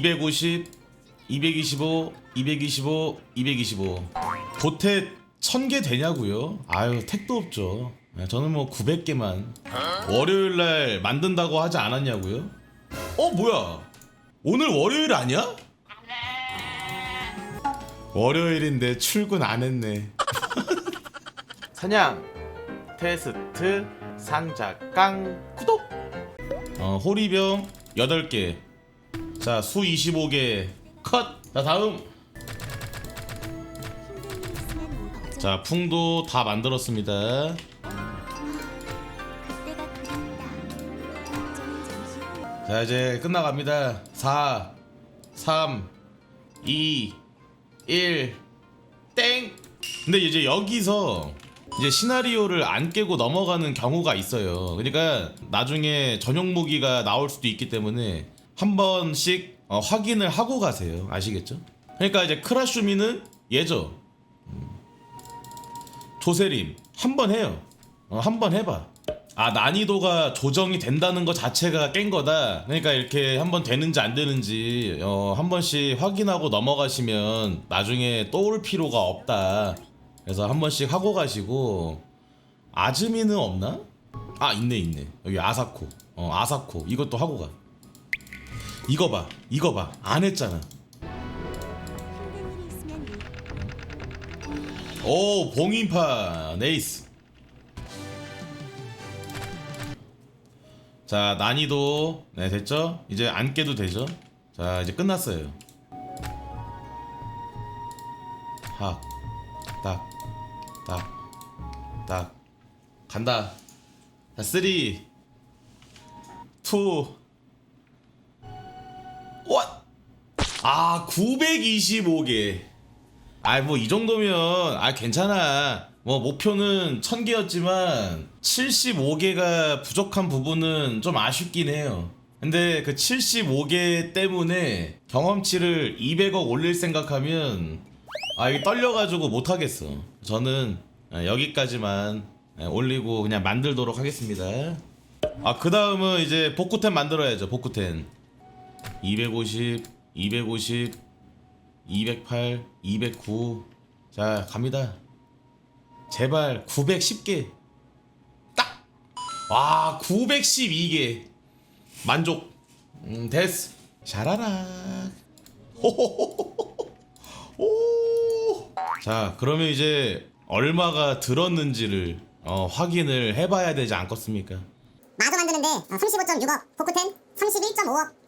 250, 225, 225, 225. 보태 1000개 되냐고요? 아유, 택도 없죠. 네, 저는 뭐 900개만. 월요일 날 만든다고 하지 않았냐고요? 어, 뭐야? 오늘 월요일 아니야? 월요일인데 출근 안 했네. 사냥 테스트 상자 깡 구독 어, 호리병 8개. 자, 수 25개. 컷! 자, 다음. 자, 풍도 다 만들었습니다. 자, 이제 끝나갑니다. 4, 3, 2, 1, 땡! 근데 이제 여기서 이제 시나리오를 안 깨고 넘어가는 경우가 있어요. 그러니까 나중에 전용 무기가 나올 수도 있기 때문에 한 번씩 어, 확인을 하고 가세요. 아시겠죠? 그러니까 이제 크라슈미는 예죠. 음. 조세림 한 번 해요. 어, 한 번 해봐. 아 난이도가 조정이 된다는 것 자체가 깬 거다. 그러니까 이렇게 한 번 되는지 안 되는지 어, 한 번씩 확인하고 넘어가시면 나중에 또 올 필요가 없다. 그래서 한 번씩 하고 가시고 아즈미는 없나? 아 있네 있네 여기 아사코 어 아사코 이것도 하고 가. 이거 봐 이거 봐. 안 했잖아. 오 봉인파 네이스. 자 난이도. 네 됐죠? 이제 안 깨도 되죠? 자 이제 끝났어요. 학딱딱딱. 간다. 자 쓰리 투 아 925개 아 뭐 이 정도면 아 괜찮아. 뭐 목표는 1000개였지만 75개가 부족한 부분은 좀 아쉽긴 해요. 근데 그 75개 때문에 경험치를 200억 올릴 생각하면 아 이게 떨려가지고 못하겠어. 저는 아, 여기까지만 아, 올리고 그냥 만들도록 하겠습니다. 아그 다음은 이제 복구템 만들어야죠. 복구템. 250, 250, 208, 209. 자, 갑니다. 제발 910개. 딱. 와, 912개. 만족. 음, 됐어. 샤라라. 호호호호호. 오. 자, 그러면 이제 얼마가 들었는지를 어, 확인을 해봐야 되지 않겠습니까? 마저 만드는데 35.6억, 포크텐 31.5억.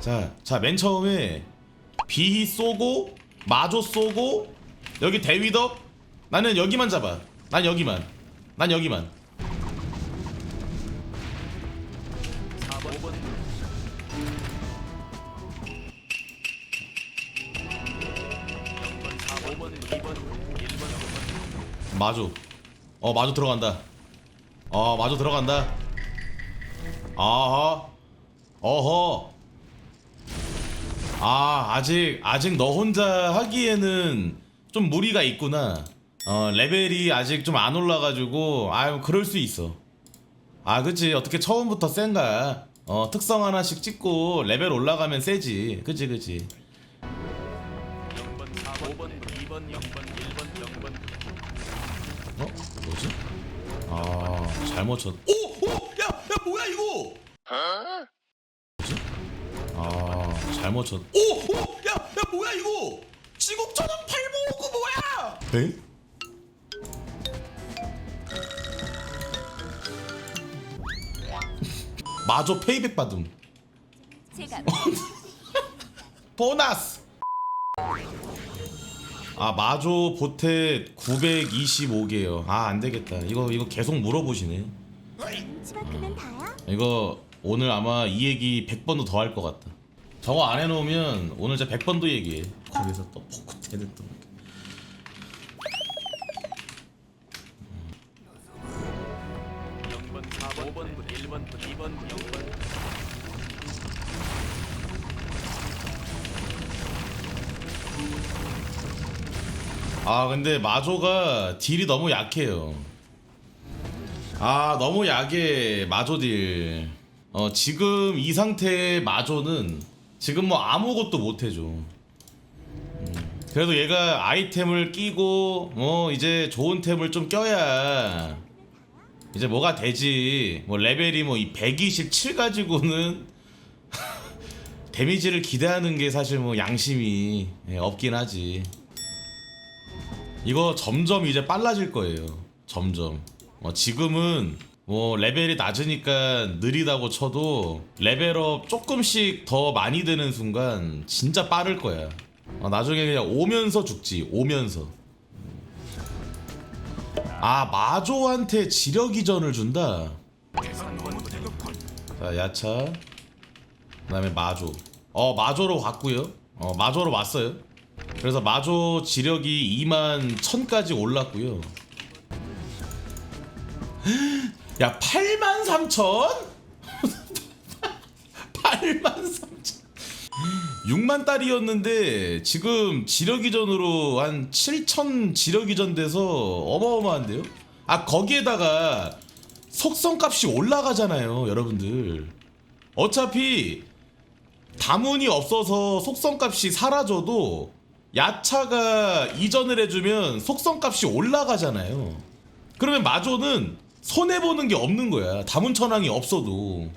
자, 자, 맨 처음에 비히 쏘고 마조 쏘고 여기 대위덕 나는 여기만 잡아. 난 여기만. 난 여기만. 마조. 어, 마조 들어간다. 어, 마조 들어간다. 아하. 어허. 아 아직 아직 너 혼자 하기에는 좀 무리가 있구나. 어 레벨이 아직 좀 안 올라가지고 아유 그럴 수 있어. 아 그치 어떻게 처음부터 센가? 어 특성 하나씩 찍고 레벨 올라가면 세지. 그치 그치. 0번 4번 5번 2번 0번 1번 0번 어 뭐지? 아 잘못 쳤. 오오야야 뭐야 이거? 잘못 쳤. 오 오 야 야 뭐야 이거? 지국천원 팔모으고 뭐야? 에? 마저 페이백 받음. 제가 보너스. 아 마조 보태 925개요. 아 안 되겠다. 이거 이거 계속 물어보시네. 다야? 이거 오늘 아마 이 얘기 100번도 더 할 것 같다. 저거 안 해놓으면 오늘 진짜 100번도 얘기해. 거기서 또 포크테는 또. 0번 4번 5번 1번 2번 0번 아 근데 마조가 딜이 너무 약해요. 아 너무 약해 마조 딜. 어 지금 이 상태의 마조는 지금 뭐 아무것도 못 해줘. 음, 그래도 얘가 아이템을 끼고 뭐 이제 좋은 템을 좀 껴야 이제 뭐가 되지. 뭐 레벨이 뭐 127 가지고는 데미지를 기대하는 게 사실 뭐 양심이 예, 없긴 하지. 이거 점점 이제 빨라질 거예요. 점점. 어, 지금은 뭐 레벨이 낮으니까 느리다고 쳐도 레벨업 조금씩 더 많이 되는 순간 진짜 빠를 거야. 어, 나중에 그냥 오면서 죽지. 오면서. 아 마조한테 지력 이전을 준다. 자 야차. 그 다음에 마조. 어 마조로 갔고요. 어 마조로 왔어요. 그래서 마조 지력이 2만 1000까지 올랐고요. 야 8만 3천? 8만 3천 6만 달이었는데 지금 지력 이전으로 한 7천 지력 이전 돼서 어마어마한데요? 아 거기에다가 속성 값이 올라가잖아요 여러분들 어차피 다문이 없어서 속성 값이 사라져도 야차가 이전을 해주면 속성 값이 올라가잖아요 그러면 마조는 손해보는 게 없는 거야 다문 천왕이 없어도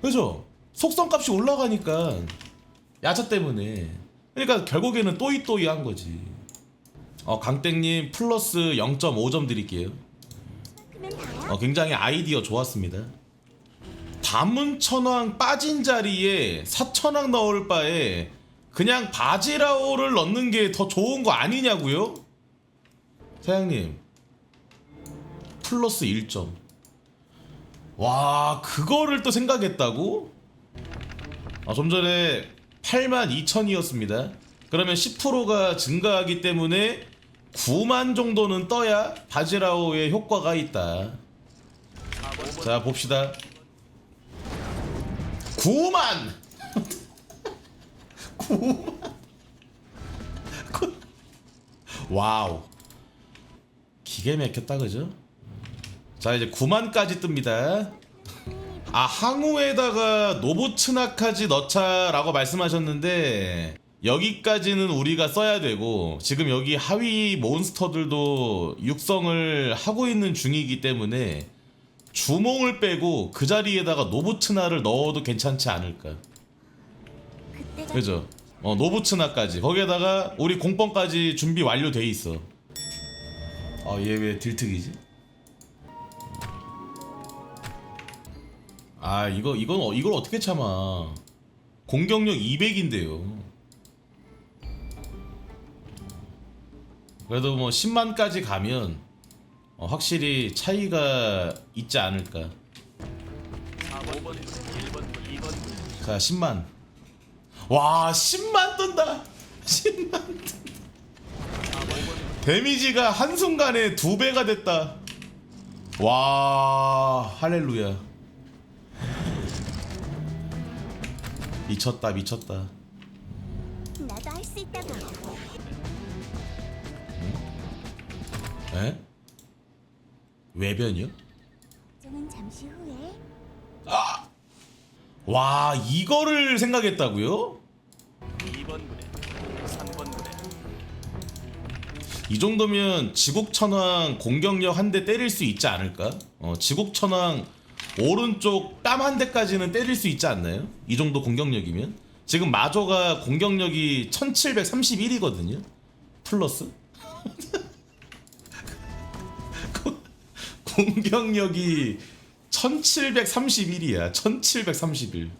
그죠? 속성 값이 올라가니까 야차 때문에 그러니까 결국에는 또이또이 한 거지 어 강땡님 플러스 0.5점 드릴게요. 어, 굉장히 아이디어 좋았습니다 다문 천왕 빠진 자리에 사천왕 넣을 바에 그냥 바지라오를 넣는 게 더 좋은 거 아니냐고요? 사장님 플러스 1점. 와 그거를 또 생각했다고? 아, 좀 전에 8만 2천이었습니다. 그러면 10%가 증가하기 때문에 9만 정도는 떠야 바지라오의 효과가 있다. 자 봅시다. 9만! 9만! 와우. 기계 막혔다 그죠? 자 이제 9만까지 뜹니다 아 항우에다가 노부츠나까지 넣자라고 말씀하셨는데 여기까지는 우리가 써야 되고 지금 여기 하위 몬스터들도 육성을 하고 있는 중이기 때문에 주몽을 빼고 그 자리에다가 노부츠나를 넣어도 괜찮지 않을까 그죠? 어 노부츠나까지 거기에다가 우리 공pon까지 준비 완료돼 있어 아얘 왜 딜특이지? 아 이거 이건 어- 이걸 어떻게 참아? 공격력 200인데요. 그래도 뭐 10만까지 가면 어, 확실히 차이가 있지 않을까. 5번 1번 2번 자 10만. 와 10만 뜬다! 10만 뜬다. 데미지가 한순간에 두 배가 됐다. 와 할렐루야 미쳤다 미쳤다 나도 할 수 있다고. 에? 외변이요? 저는 잠시 후에 와 이거를 생각했다고요? 2번 부대 3번 부대 이 정도면 지국천왕 공격력 한 대 때릴 수 있지 않을까? 어, 지국천왕 오른쪽 뺨한 대까지는 때릴 수 있지 않나요? 이 정도 공격력이면 지금 마조가 공격력이 1731이거든요. 플러스 공격력이 1731이야. 1731.